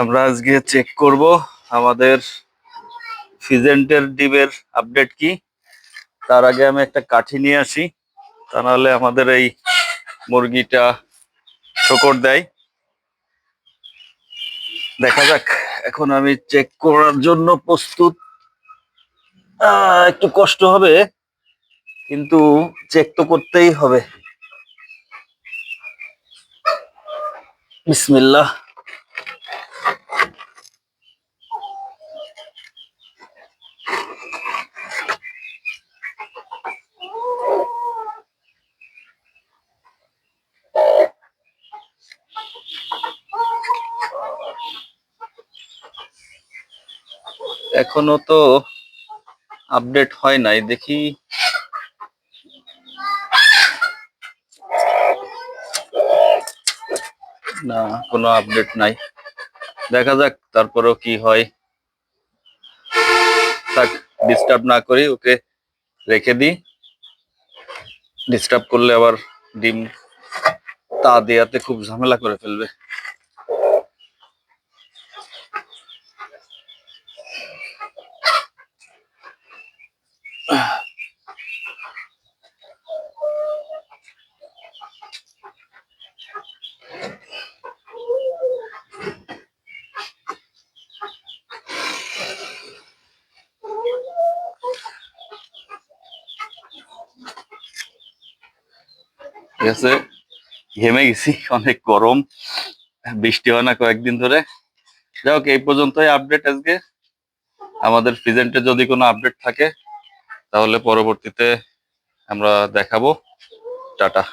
আমরা আজকে চেক করব আমাদের ফিজেন্টের ডিমের আপডেট কি। তার আগে আমি একটা কাঠি নিয়ে আসি, তা নাহলে আমাদের এই মুরগিটা ঠোকর দেয়। দেখা যাক, এখন আমি চেক করার জন্য প্রস্তুত। একটু কষ্ট হবে, কিন্তু চেক তো করতেই হবে। বিসমিল্লাহ। এখনও তো আপডেট হয় নাই, দেখি। না, কোনো আপডেট নাই। দেখা যাক তারপরেও কি হয়। থাক ডিস্টার্ব না করি, ওকে রেখে দিই। ডিস্টার্ব করলে আবার ডিম তা দেয়াতে খুব ঝামেলা করে ফেলবে। ঠিক আছে? ঘেমে গেছি, অনেক গরম। বৃষ্টি হয় না কয়েকদিন ধরে। যাই হোক, এই পর্যন্তই আপডেট আজকে। আমাদের প্রেজেন্টে যদি কোনো আপডেট থাকে, তাহলে পরবর্তীতে আমরা দেখাবো। টাটা।